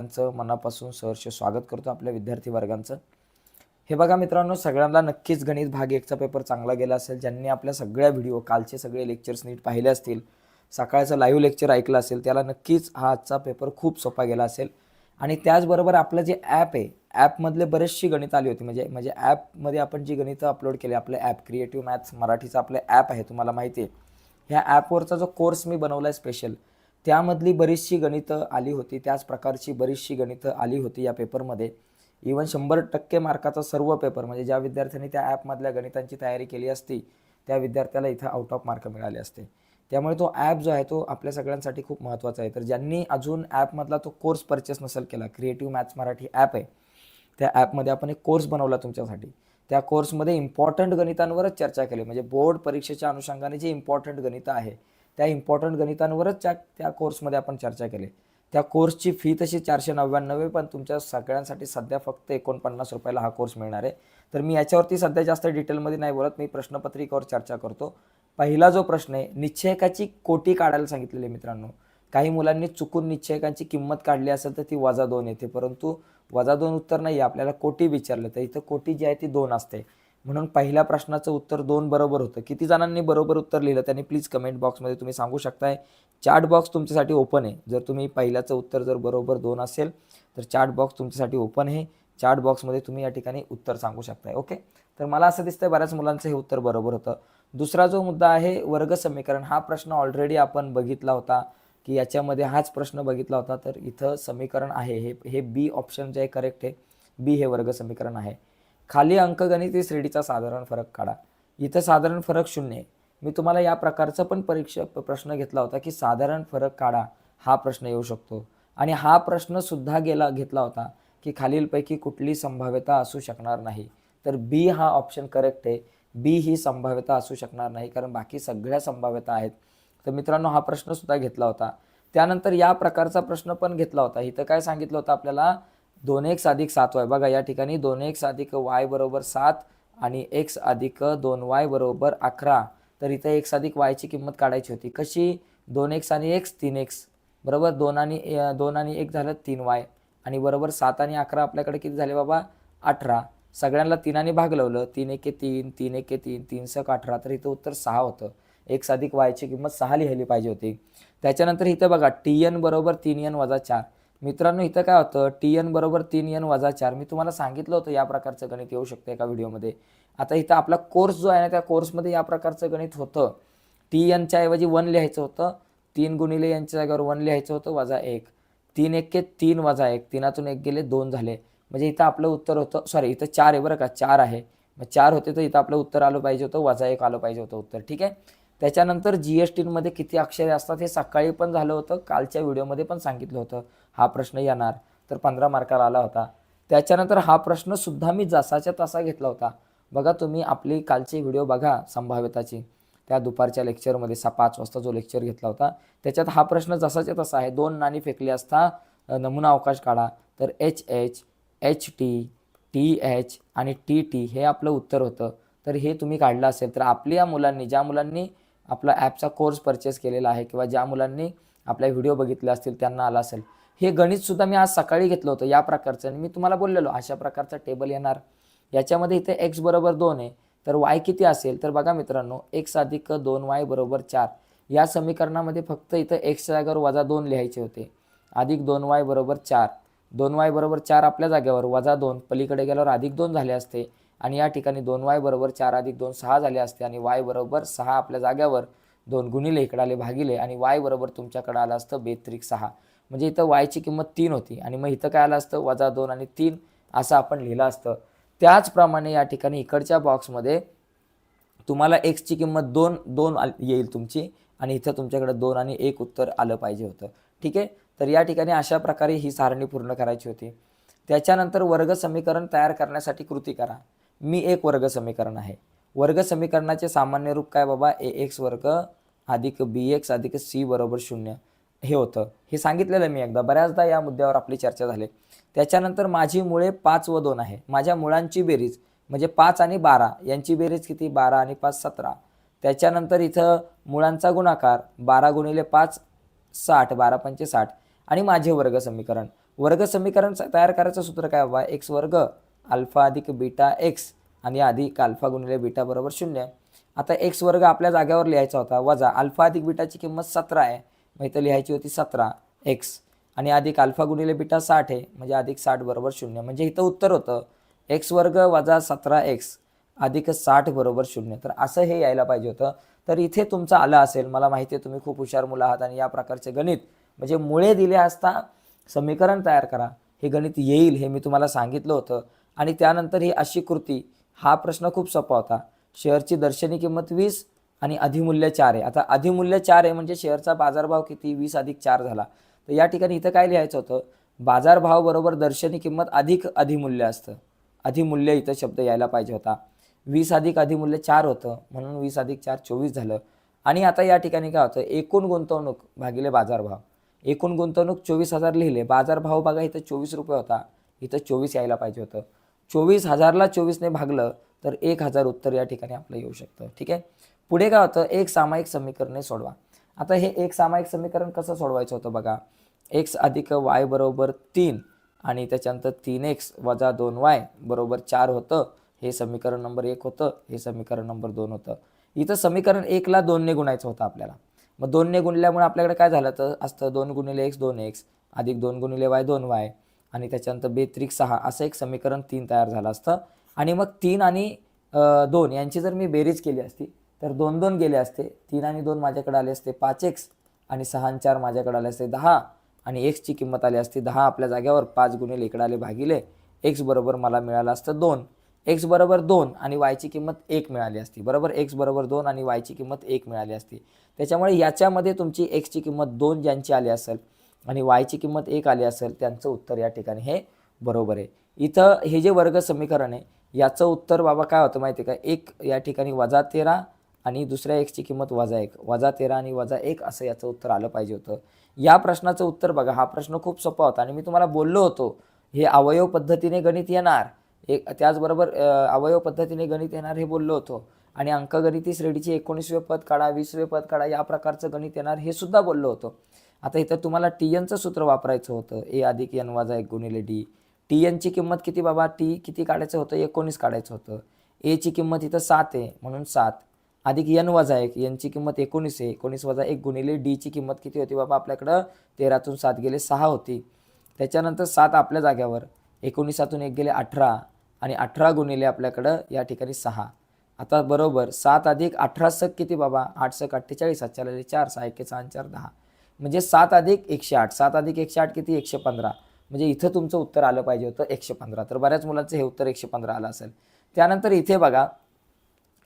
त्यांचं मनापासून सहर्ष स्वागत करतो आपल्या विद्यार्थी वर्गांचं. हे बघा मित्रांनो सगळ्यांना नक्कीच गणित भाग एकचा पेपर चांगला गेला असेल. ज्यांनी आपल्या सगळ्या व्हिडिओ कालचे सगळे लेक्चर्स नीट पाहिले असतील सकाळचं लाईव्ह लेक्चर ऐकलं असेल त्याला नक्कीच हा आजचा पेपर खूप सोपा गेला असेल. आणि त्याचबरोबर आपलं जे ॲप आहे ॲपमधले बरेचशी गणितं आली होती. म्हणजे म्हणजे ॲपमध्ये आपण जी गणितं अपलोड केली आपलं ॲप क्रिएटिव्ह मॅथ्स मराठीचं आपलं ॲप आहे तुम्हाला माहिती आहे. ह्या ॲपवरचा जो कोर्स मी बनवला आहे स्पेशल त्यामधली बरीचशी गणितं आली होती त्याच प्रकारची बरीचशी गणितं आली होती या पेपरमध्ये. इवन शंभर टक्के मार्काचा सर्व पेपर म्हणजे ज्या विद्यार्थ्यांनी त्या ॲपमधल्या गणितांची तयारी केली असती त्या विद्यार्थ्याला इथं आउट ऑफ मार्क मिळाले असते. त्यामुळे तो ॲप जो आहे तो आपल्या सगळ्यांसाठी खूप महत्त्वाचा आहे. तर ज्यांनी अजून ॲपमधला तो कोर्स परचेस नसेल केला क्रिएटिव्ह मॅथ्स मराठी ॲप आहे त्या ॲपमध्ये आपण एक कोर्स बनवला तुमच्यासाठी. त्या कोर्समध्ये इम्पॉर्टंट गणितांवरच चर्चा केली म्हणजे बोर्ड परीक्षेच्या अनुषंगाने जे इम्पॉर्टंट गणितं आहे त्या इम्पॉर्टंट गणितांवरच त्या त्या कोर्समध्ये आपण चर्चा केली. त्या कोर्सची फी तशी चारशे नव्याण्णव पण तुमच्या सगळ्यांसाठी सध्या फक्त एकोणपन्नास रुपयाला हा कोर्स मिळणार आहे. तर मी याच्यावरती सध्या जास्त डिटेलमध्ये नाही बोलत मी प्रश्नपत्रिकेवर चर्चा करतो. पहिला जो प्रश्न आहे निश्चयकाची कोटी काढायला सांगितलेली मित्रांनो. काही मुलांनी चुकून निश्चयकांची किंमत काढली असेल तर ती वजा दोन येते परंतु वजा दोन उत्तर नाही आपल्याला कोटी विचारलं. तर इथं कोटी जी आहे ती दोन असते. म्हणून पहिल्या प्रश्नाचं उत्तर दोन बरोबर होतं. किती जणांनी बरोबर उत्तर लिहिलं त्यांनी प्लीज कमेंट बॉक्समध्ये तुम्ही सांगू शकताय. चार्ट बॉक्स तुमच्यासाठी ओपन आहे. जर तुम्ही पहिल्याचं उत्तर जर बरोबर दोन असेल तर चार्ट बॉक्स तुमच्यासाठी ओपन आहे. चार्ट बॉक्समध्ये तुम्ही या ठिकाणी उत्तर सांगू शकताय. ओके तर मला असं दिसतंय बऱ्याच मुलांचं हे उत्तर बरोबर होतं. दुसरा जो मुद्दा आहे वर्ग समीकरण हा प्रश्न ऑलरेडी आपण बघितला होता की याच्यामध्ये हाच प्रश्न बघितला होता. तर इथं समीकरण आहे. हे हे बी ऑप्शन जे आहे करेक्ट आहे. बी हे वर्ग समीकरण आहे. खाली अंकगणित श्रेणीचा साधारण फरक काढा. इथं साधारण फरक शून्य आहे. मी तुम्हाला या प्रकारचा पण परीक्षा प्रश्न घेतला होता की साधारण फरक काढा हा प्रश्न येऊ शकतो. आणि हा प्रश्न सुद्धा गेला घेतला होता की खालीलपैकी कुठली संभाव्यता असू शकणार नाही. तर बी हा ऑप्शन करेक्ट आहे. बी ही संभाव्यता असू शकणार नाही कारण बाकी सगळ्या संभाव्यता आहेत. तर मित्रांनो हा प्रश्नसुद्धा घेतला होता. त्यानंतर या प्रकारचा प्रश्न पण घेतला होता. इथं काय सांगितलं होतं आपल्याला? दोन एक्स अधिक सात वाय. बघा या ठिकाणी दोन एक्स अधिक वाय बरोबर सात आणि एक्स अधिक दोन वाय बरोबर अकरा. तर इथं एक्स अधिक वायची किंमत काढायची होती. कशी? दोन एक्स आणि एक्स तीन एक्स. बरोबर? दोन आणि दोन आणि एक झालं तीन वाय. आणि बरोबर सात आणि अकरा आपल्याकडे किती झाले बाबा? अठरा. सगळ्यांना तीनाने भाग लावलं. तीन एके तीन तीन एके तीन तीन सक अठरा. तर इथं उत्तर सहा होतं. एक्स अधिक वायची किंमत सहा लिहिली पाहिजे होती. त्याच्यानंतर इथं बघा टी एन बरोबर तीन एन वजा चार. मित्रांनो इथं काय होतं? टी एन बरोबर तीन एन वजा चार. मी तुम्हाला सांगितलं होतं या प्रकारचं गणित येऊ शकतं एका व्हिडिओमध्ये. आता इथं आपला कोर्स जो आहे ना त्या कोर्समध्ये या प्रकारचं गणित होतं. टी एनच्या ऐवजी वन लिहायचं होतं. तीन गुणिले यांच्या जागेवर वन लिहायचं होतं वजा एक. तीन एक के तीन वजा एक. तीनातून एक गेले दोन झाले. म्हणजे इथं आपलं उत्तर होतं सॉरी इथं चार आहे बरं का चार आहे. मग चार होते तर इथं आपलं उत्तर आलं पाहिजे होतं वजा एक आलं पाहिजे होतं उत्तर. ठीक आहे? त्याच्यानंतर जी एस टीमध्ये किती अक्षरे असतात हे सकाळी पण झालं होतं कालच्या व्हिडिओमध्ये पण सांगितलं होतं. हा प्रश्न येणार. तर पंधरा मार्काला आला होता. त्याच्यानंतर हा प्रश्न सुद्धा मी जसाच्या तसा घेतला होता. बघा तुम्ही आपली कालची व्हिडिओ बघा संभाव्यताची. त्या दुपारच्या लेक्चरमध्ये सा पाच वाजता जो लेक्चर घेतला होता त्याच्यात हा प्रश्न जसाच्या तसा आहे. दोन नाणी फेकली असता नमुना अवकाश काढा. तर H H H T T H आणि टी टी हे आपलं उत्तर होतं. तर हे तुम्ही काढलं असेल तर आपल्या मुलांनी ज्या मुलांनी आपला ॲपचा कोर्स परचेस केलेला आहे किंवा ज्या मुलांनी आपल्या व्हिडिओ बघितले असतील त्यांना आला असेल. हे गणितसुद्धा मी आज सकाळी घेतलं होतं या प्रकारचं. आणि मी तुम्हाला बोललेलो अशा प्रकारचा टेबल येणार. याच्यामध्ये इथे एक्स बरोबर दोन आहे तर वाय किती असेल? तर बघा मित्रांनो एक्स अधिक दोन वाय बरोबर चार. या समीकरणामध्ये फक्त इथं एक्सच्या जागेवर वजा दोन लिहायचे होते. अधिक दोन वाय बरोबर चार. दोन वाय बरोबर चार आपल्या जागेवर वजा दोन. पलीकडे गेल्यावर अधिक दोन झाले असते. आणि या ठिकाणी दोन वाय बरोबर चार अधिक दोन सहा झाले असते. आणि वाय बरोबर सहा आपल्या जागेवर दोन गुणिले इकडे आले भागिले. आणि वाय बरोबर तुमच्याकडे आलं असतं बेत्रिक सहा. म्हणजे इथं वायची किंमत तीन होती. आणि मग इथं काय आलं असतं? वजा दोन आणि तीन असं आपण लिहिलं असतं. त्याचप्रमाणे या ठिकाणी इकडच्या बॉक्समध्ये तुम्हाला एक्सची किंमत दोन दोन येईल तुमची. आणि इथं तुमच्याकडे दोन आणि एक उत्तर आलं पाहिजे होतं. ठीक आहे? तर या ठिकाणी अशा प्रकारे ही सारणी पूर्ण करायची होती. त्याच्यानंतर वर्ग समीकरण तयार करण्यासाठी कृती करा. मी एक वर्ग समीकरण आहे. वर्ग समीकरणाचे सामान्य रूप काय बाबा? ए एक्स वर्ग अधिक बी एक्स अधिक सी बरोबर शून्य. हे होतं. हे सांगितलेलं मी एकदा. बऱ्याचदा या मुद्द्यावर आपली चर्चा झाली. त्याच्यानंतर माझी मुळे पाच व दोन आहे. माझ्या मुळांची बेरीज म्हणजे पाच आणि बारा यांची बेरीज किती? बारा आणि पाच सतरा. त्याच्यानंतर इथं मुळांचा गुणाकार बारा गुणिले पाच साठ बारा पंचे साठ. आणि माझे वर्ग समीकरण. वर्ग समीकरण तयार करायचं सूत्र काय बाबा? एक्स वर्ग अल्फा अधिक बीटा एक्स. आणि अधिक अल्फा गुणिले बीटा बरोबर शून्य. आता एक्स वर्ग आपल्या जागेवर लिहायचा होता. वजा अल्फा अधिक बीटाची किंमत सतरा आहे. मग इथं लिहायची होती सतरा एक्स आणि अधिक अल्फा गुणिले बीटा साठ आहे म्हणजे अधिक साठ बरोबर शून्य. म्हणजे इथं उत्तर होतं एक्स वर्ग वजा सतरा एक्स अधिक साठ बरोबर शून्य. तर असं हे यायला पाहिजे होतं. तर इथे तुमचं आलं असेल मला माहिती आहे तुम्ही खूप हुशार मुलं आहात आणि या प्रकारचे गणित. म्हणजे मुळे दिले असता समीकरण तयार करा. हे गणित येईल हे मी तुम्हाला सांगितलं होतं. आणि त्यानंतर ही अशी कृती हा प्रश्न खूप सोपा होता. शेअरची दर्शनी किंमत वीस आणि अधिमूल्य चार आहे. आता अधिमूल्य चार आहे म्हणजे शेअरचा बाजारभाव किती? वीस अधिक चार झाला. तर या ठिकाणी इथं काय लिहायचं होतं? बाजारभाव बरोबर दर्शनी किंमत अधिक अधिमूल्य असतं. अधिमूल्य इथं शब्द यायला पाहिजे होता. वीस अधिक अधिमूल्य चार होतं. म्हणून वीस अधिक चार चोवीस झालं. आणि आता या ठिकाणी काय होतं? एकूण गुंतवणूक भागिले बाजारभाव. एकूण गुंतवणूक चोवीस हजार लिहिले. बाजारभाव बघा इथं चोवीस रुपये होता. इथं चोवीस यायला पाहिजे होतं. चोवीस हजारला चोवीसने भागलं तर एक हजार उत्तर या ठिकाणी आपलं येऊ शकतं. ठीक आहे? पुढे काय होतं? एक सामायिक समीकरणे सोडवा. आता हे एक सामायिक समीकरण कसं सोडवायचं होतं बघा? एक्स अधिक वाय बरोबर तीन आणि त्याच्यानंतर तीन एक्स वजा दोन वाय बरोबर चार होतं. हे समीकरण नंबर एक होतं. हे समीकरण नंबर दोन होतं. इथं समीकरण एकला दोनने गुणायचं होतं आपल्याला. मग दोनने गुणल्यामुळे आपल्याकडे काय झालं तर असतं? दोन गुणिले एक्स दोन एक्स अधिक दोन गुणिले वाय दोन वाय आणि त्याच्यानंतर बेत्रिक सहा असं एक समीकरण तीन तयार झालं असतं. आणि मग तीन आणि दोन यांची जर मी बेरीज केली असती तर दोन दोन गेले असते. तीन आणि दोन माझ्याकडे आले असते. पाच एक्स आणि सहा आणि चार माझ्याकडे आले असते. दहा आणि एक्सची किंमत आली असती. दहा आपल्या जाग्यावर पाच गुणिले इकडे आले भागिले एक्स बरोबर मला मिळालं असतं दोन. एक्स बरोबर दोन आणि वायची किंमत एक मिळाली असती. बरोबर? एक्स बरोबर दोन आणि वायची किंमत एक मिळाली असती. त्याच्यामुळे याच्यामध्ये तुमची एक्सची किंमत दोन ज्यांची आली असेल आणि वायची किंमत एक आली असेल त्यांचं उत्तर या ठिकाणी हे बरोबर आहे. इथं हे जे वर्ग समीकरण आहे याचं उत्तर बाबा काय होतं माहिती आहे का? एक या ठिकाणी वजा तेरा आणि दुसऱ्या एक्सची किंमत वजा एक. वजा तेरा आणि वजा एक असं याचं उत्तर आलं पाहिजे होतं. या प्रश्नाचं उत्तर बघा. हा प्रश्न खूप सोपा होता आणि मी तुम्हाला बोललो होतो. हे अवयव पद्धतीने गणित येणार. एक त्याचबरोबर अवयव पद्धतीने गणित येणार हे बोललो होतो. आणि अंकगणिती श्रेणीचे एकोणीसवे पद काढा वीसवे पद काढा या प्रकारचं गणित येणार हे सुद्धा बोललो होतो. आता इथं तुम्हाला टी एनचं सूत्र वापरायचं होतं. ए अधिक एन वाजा एक गुणिले डी टी एनची किंमत किती बाबा? टी किती काढायचं होतं? एकोणीस काढायचं होतं. एची किंमत इथं सात आहे. म्हणून सात. अधिक एन वजा एक एनची किंमत एकोणीस आहे. एकोणीस वजा एक गुणिले डीची किंमत किती होती बाबा? आपल्याकडं तेरातून सात गेले सहा होती. त्याच्यानंतर सात आपल्या जाग्यावर. एकोणीसातून एक गेले अठरा आणि अठरा गुणिले आपल्याकडं या ठिकाणी सहा. आता बरोबर सात अधिक अठरा सक किती बाबा? आठ सक अठ्ठेचाळीस सातच्या चार सहा एके सहा चार दहा. म्हणजे सात अधिक एकशे आठ. सात अधिक एकशे आठ किती? एकशे पंधरा. म्हणजे इथं तुमचं उत्तर आलं पाहिजे होतं एकशे पंधरा. तर बऱ्याच मुलांचं हे उत्तर एकशे पंधरा आलं असेल. त्यानंतर इथे बघा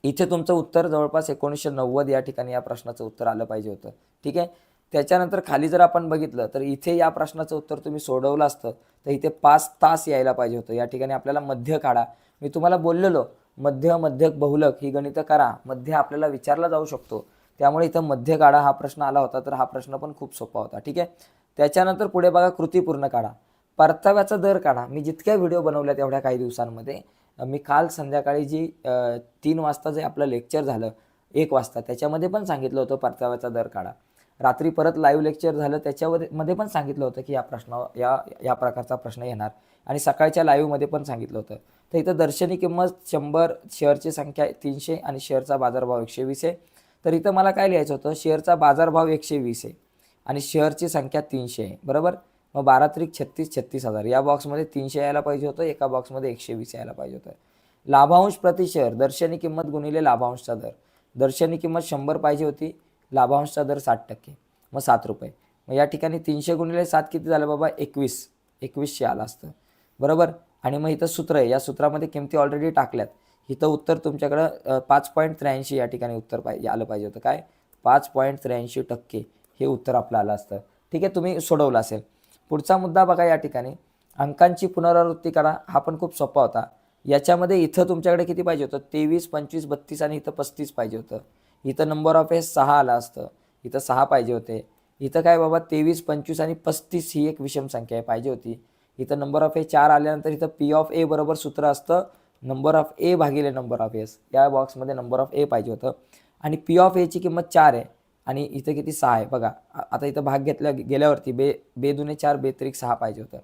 इथे तुमचं उत्तर जवळपास एकोणीसशे नव्वद या ठिकाणी या प्रश्नाचं उत्तर आलं पाहिजे होतं. ठीक आहे? त्याच्यानंतर खाली जर आपण बघितलं तर इथे या प्रश्नाचं उत्तर तुम्ही सोडवलं असतं तर इथे पाच तास यायला पाहिजे होतं. या ठिकाणी आपल्याला मध्य काढा. मी तुम्हाला बोललेलो मध्य मध्यक बहुलक ही गणितं करा. मध्य आपल्याला विचारला जाऊ शकतो. त्यामुळे इथं मध्य काढा हा प्रश्न आला होता तर हा प्रश्न पण खूप सोपा होता. ठीक आहे? त्याच्यानंतर पुढे बघा कृती पूर्ण काढा. परताव्याचा दर काढा. मी जितक्या व्हिडिओ बनवल्या तेवढ्या काही दिवसांमध्ये मी काल संध्याकाळी जी तीन वाजता जे आपलं लेक्चर झालं एक वाजता त्याच्यामध्ये पण सांगितलं होतं परताव्याचा दर काढा. रात्री परत लाईव्ह लेक्चर झालं त्याच्यामध्ये मध्ये पण सांगितलं होतं की या प्रश्न या या प्रकारचा प्रश्न येणार. आणि सकाळच्या लाईव्हमध्ये पण सांगितलं होतं. तर इथं दर्शनी किंमत शंभर शेअरची संख्या तीनशे आणि शेअरचा बाजारभाव एकशे वीस आहे. तर इथं मला काय लिहायचं होतं? शेअरचा बाजारभाव एकशे वीस आहे आणि शेअरची संख्या तीनशे आहे. बरोबर? मग बारा त्रिक छत्तीस छत्तीस हजार. या बॉक्समध्ये तीनशे यायला पाहिजे होतं एका बॉक्समध्ये एकशे वीस यायला पाहिजे होतं. लाभांश प्रति शेअर दर्शनी किंमत गुणिले लाभांशचा दर. दर्शनी किंमत शंभर पाहिजे होती लाभांशचा दर साठ टक्के. मग सात रुपये. मग या ठिकाणी तीनशे गुणिले सात किती झालं बाबा? एकवीस. एकवीसशे आलं असतं. बरोबर? आणि मग इथं सूत्र आहे. या सूत्रामध्ये किमती ऑलरेडी टाकल्यात. इथं उत्तर तुमच्याकडं पाच पॉईंट त्र्याऐंशी या ठिकाणी उत्तर पाहिजे आलं पाहिजे होतं. काय? पाच पॉईंट त्र्याऐंशी टक्के हे उत्तर आपलं आलं असतं. ठीक आहे? तुम्ही सोडवलं असेल. पुढचा मुद्दा बघा या ठिकाणी. अंकांची पुनरावृत्ती करा हा पण खूप सोपा होता. याच्यामध्ये इथं तुमच्याकडे किती पाहिजे होतं? तेवीस पंचवीस बत्तीस आणि इथं पस्तीस पाहिजे होतं. इथं नंबर ऑफ हे सहा आलं असतं. इथं सहा पाहिजे होते. इथं काय बाबा? तेवीस पंचवीस आणि पस्तीस ही एक विषम संख्या आहे पाहिजे होती. इथं नंबर ऑफ ए चार आल्यानंतर इथं पी ऑफ ए बरोबर सूत्र असतं. नंबर ऑफ ए भागिले नंबर ऑफ एस या बॉक्समध्ये नंबर ऑफ ए पाहिजे होतं. आणि पी ऑफ एची किंमत चार आहे. आणि इथं किती सहा आहे. बघा आता इथं भाग घेतल्या गेल्यावरती बे बेदुने चार बेत्रिक सहा पाहिजे होतं.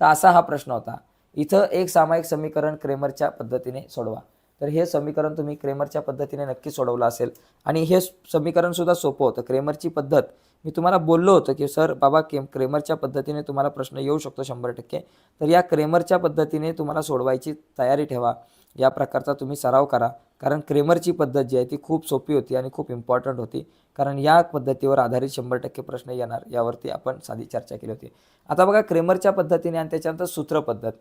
तर असा हा प्रश्न होता. इथं एक सामायिक समीकरण क्रेमरच्या पद्धतीने सोडवा. तर हे समीकरण तुम्ही क्रेमरच्या पद्धतीने नक्की सोडवलं असेल. आणि हे समीकरण सुद्धा सोपं होतं. क्रेमरची पद्धत मी तुम्हाला बोललो होतं की सर बाबा केम क्रेमरच्या पद्धतीने तुम्हाला प्रश्न येऊ शकतो शंभर टक्के. तर या क्रेमरच्या पद्धतीने तुम्हाला सोडवायची तयारी ठेवा. या प्रकारचा तुम्ही सराव करा. कारण क्रेमरची पद्धत जी आहे ती खूप सोपी होती आणि खूप इम्पॉर्टंट होती. कारण या पद्धतीवर आधारित शंभर टक्के प्रश्न येणार यावरती आपण साधी चर्चा केली होती. आता बघा क्रेमरच्या पद्धतीने आणि त्याच्यानंतर सूत्र पद्धत.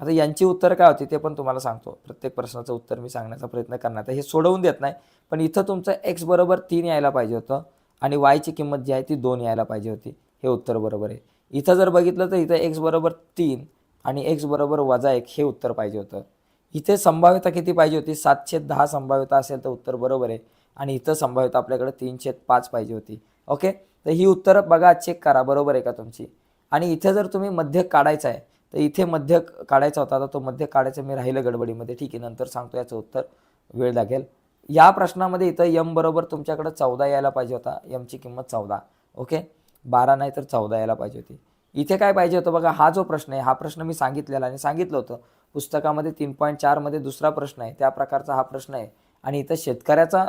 आता यांची उत्तर काय होती ते पण तुम्हाला सांगतो. प्रत्येक प्रश्नाचं उत्तर मी सांगण्याचा प्रयत्न करणार तर हे सोडवून देत नाही. पण इथं तुमचं एक्स बरोबर तीन यायला पाहिजे होतं आणि वायची किंमत जी आहे ती दोन यायला पाहिजे होती. हे उत्तर बरोबर आहे. इथं जर बघितलं तर इथं एक्स बरोबर तीन आणि एक्स बरोबर वजा एक हे उत्तर पाहिजे होतं. इथे संभाव्यता किती पाहिजे होती? सातशे दहा संभाव्यता असेल तर उत्तर बरोबर आहे. आणि इथं संभाव्यता आपल्याकडे तीनशे पाच पाहिजे होती. ओके? तर ही उत्तरं बघा चेक करा. बरोबर आहे का तुमची? आणि इथे जर तुम्ही मध्य काढायचा आहे तर इथे मध्य काढायचा होता तर तो मध्य काढायचा मी राहिलं गडबडीमध्ये. ठीक आहे नंतर सांगतो याचं उत्तर वेळ लागेल. या प्रश्नामध्ये इथं यम बरोबर तुमच्याकडे चौदा यायला पाहिजे होता. यमची किंमत चौदा. ओके? बारा नाही तर चौदा यायला पाहिजे होती. इथे काय पाहिजे होतं बघा हा जो प्रश्न आहे हा प्रश्न मी सांगितलेला आणि सांगितलं होतं. पुस्तकामध्ये तीन पॉईंट चारमध्ये दुसरा प्रश्न आहे त्या प्रकारचा हा प्रश्न आहे. आणि इथं शेतकऱ्याचा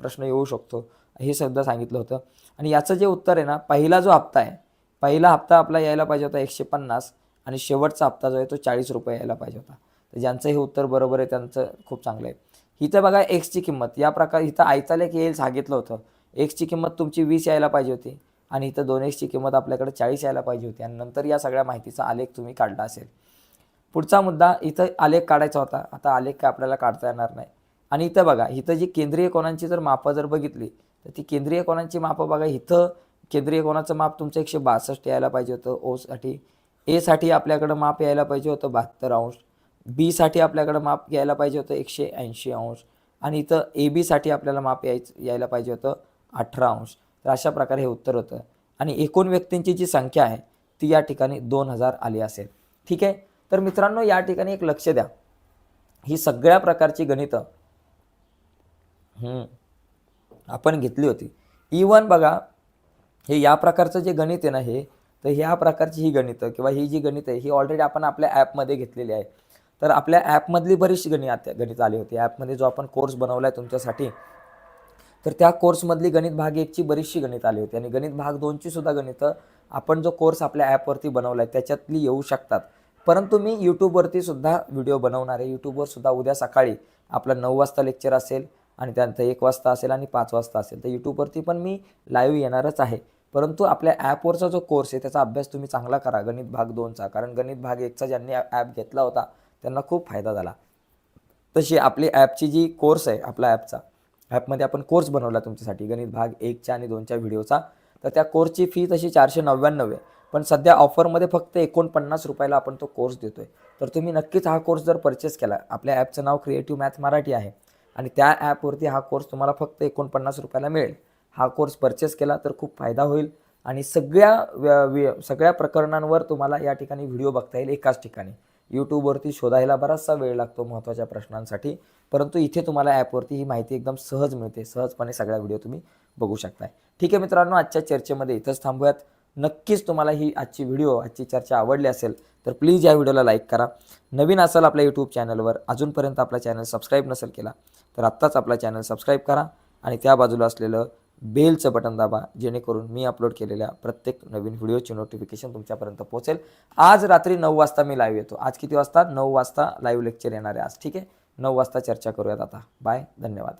प्रश्न येऊ शकतो हे सुद्धा सांगितलं होतं. आणि याचं जे उत्तर आहे ना पहिला जो हप्ता आहे पहिला हप्ता आपला यायला पाहिजे होता एकशे पन्नास आणि शेवटचा हप्ता जो आहे तो चाळीस रुपये यायला पाहिजे होता. तर ज्यांचं हे उत्तर बरोबर आहे त्यांचं खूप चांगलं आहे. इथं बघा एक्सची किंमत या प्रकार इथं आयचा लेख येईल सांगितलं होतं. एक्सची किंमत तुमची वीस यायला पाहिजे होती आणि इथं दोन एक्सची किंमत आपल्याकडे चाळीस यायला पाहिजे होती. आणि नंतर या सगळ्या माहितीचा आलेख तुम्ही काढला असेल. पुढचा मुद्दा इथं आलेख काढायचा होता. आता आलेख काय आपल्याला काढता येणार नाही. आणि इथं बघा इथं जी केंद्रीय कोणांची जर मापं जर बघितली तर ती केंद्रीय कोणांची मापं बघा इथं केंद्रीय कोणाचं माप तुमचं एकशे बासष्ट यायला पाहिजे होतं ओसाठी एसाठी आपल्याकडं माप यायला पाहिजे होतं बहात्तर अंश. बीसाठी आपल्याकडं माप यायला पाहिजे होतं एकशे ऐंशी अंश. आणि इथं ए बीसाठी आपल्याला माप यायचं यायला पाहिजे होतं अठरा अंश. तर अशा प्रकारे हे उत्तर होतं. आणि एकूण व्यक्तींची जी संख्या आहे ती या ठिकाणी दोन हजार आली असेल. ठीक आहे? तर मित्रांनो या ठिकाणी एक लक्ष द्या. ही सगळ्या प्रकारची गणितं आपण घेतली होती. इवन बघा हे या प्रकारचं जे गणित आहे ना हे तर ह्या प्रकारची ही गणितं किंवा ही जी गणित आहे ही ऑलरेडी आपण आपल्या ॲपमध्ये घेतलेली आहे. तर आपल्या ॲपमधली बरीचशी गणित गणित आली होती. ॲपमध्ये जो आपण कोर्स बनवला आहे तुमच्यासाठी तर त्या कोर्समधली गणित भाग एकची बरीचशी गणित आली होती. आणि गणित भाग दोनची सुद्धा गणितं आपण जो कोर्स आपल्या ॲपवरती बनवला आहे त्याच्यातली येऊ शकतात. परंतु मी यूट्यूबवरती सुद्धा व्हिडिओ बनवणार आहे. यूट्यूबवर सुद्धा उद्या सकाळी आपलं नऊ वाजता लेक्चर असेल आणि त्यानंतर एक वाजता असेल आणि पाच वाजता असेल. तर यूट्यूबवरती पण मी लाईव्ह येणारच आहे. परंतु आपल्या ॲपवरचा जो कोर्स आहे त्याचा अभ्यास तुम्ही चांगला करा. गणित भाग दोनचा कारण गणित भाग एकचा ज्यांनी ॲप घेतला होता त्यांना खूप फायदा झाला. तशी आपली ॲपची जी कोर्स आहे आपला ॲपचा ॲपमध्ये आपण कोर्स बनवला तुमच्यासाठी. गणित भाग एकच्या आणि दोनच्या व्हिडिओचा तर त्या कोर्सची फी तशी चारशे नव्याण्णव आहे. पण सध्या ऑफरमध्ये फक्त एकोणपन्नास रुपयाला आपण तो कोर्स देतो आहे तर तुम्ही नक्कीच हा कोर्स जर परचेस केला आपल्या ॲपचं नाव क्रिएटिव्ह मॅथ मराठी आहे आणि त्या ॲपवरती हा कोर्स तुम्हाला फक्त एकोणपन्नास रुपयाला मिळेल. हा कोर्स परचेस केला तर खूप फायदा होईल आणि सगळ्या व्य- सगळ्या प्रकरणांवर तुम्हाला या ठिकाणी व्हिडिओ बघता येईल एकाच ठिकाणी. यूट्यूबवरती शोधायला बराचसा वेळ लागतो महत्त्वाच्या प्रश्नांसाठी परंतु इथे तुम्हाला ॲपवरती ही माहिती एकदम सहज मिळते. सहजपणे सगळ्या व्हिडिओ तुम्ही बघू शकताय. ठीक आहे मित्रांनो आजच्या चर्चेमध्ये इथंच थांबूयात. नक्कीच तुम्हाला ही आजची व्हिडिओ आजची चर्चा आवडली असेल तर प्लीज या व्हिडिओला लाईक करा. नवीन असाल आपल्या यूट्यूब चॅनलवर अजूनपर्यंत आपला चॅनल सबस्क्राईब नसेल केला तर आत्ताच आपला चॅनल सबस्क्राईब करा आणि त्या बाजूला असलेलं बेलचं बटन दाबा जेणेकरून मी अपलोड केलेल्या प्रत्येक नवीन व्हिडिओची नोटिफिकेशन तुमच्यापर्यंत पोहोचेल. आज रात्री नऊ वाजता मी लाईव्ह येतो. आज किती वाजता? नऊ वाजता लाईव्ह लेक्चर येणार आहे आज ठीक आहे? नऊ वाजता चर्चा करूयात आता. बाय धन्यवाद.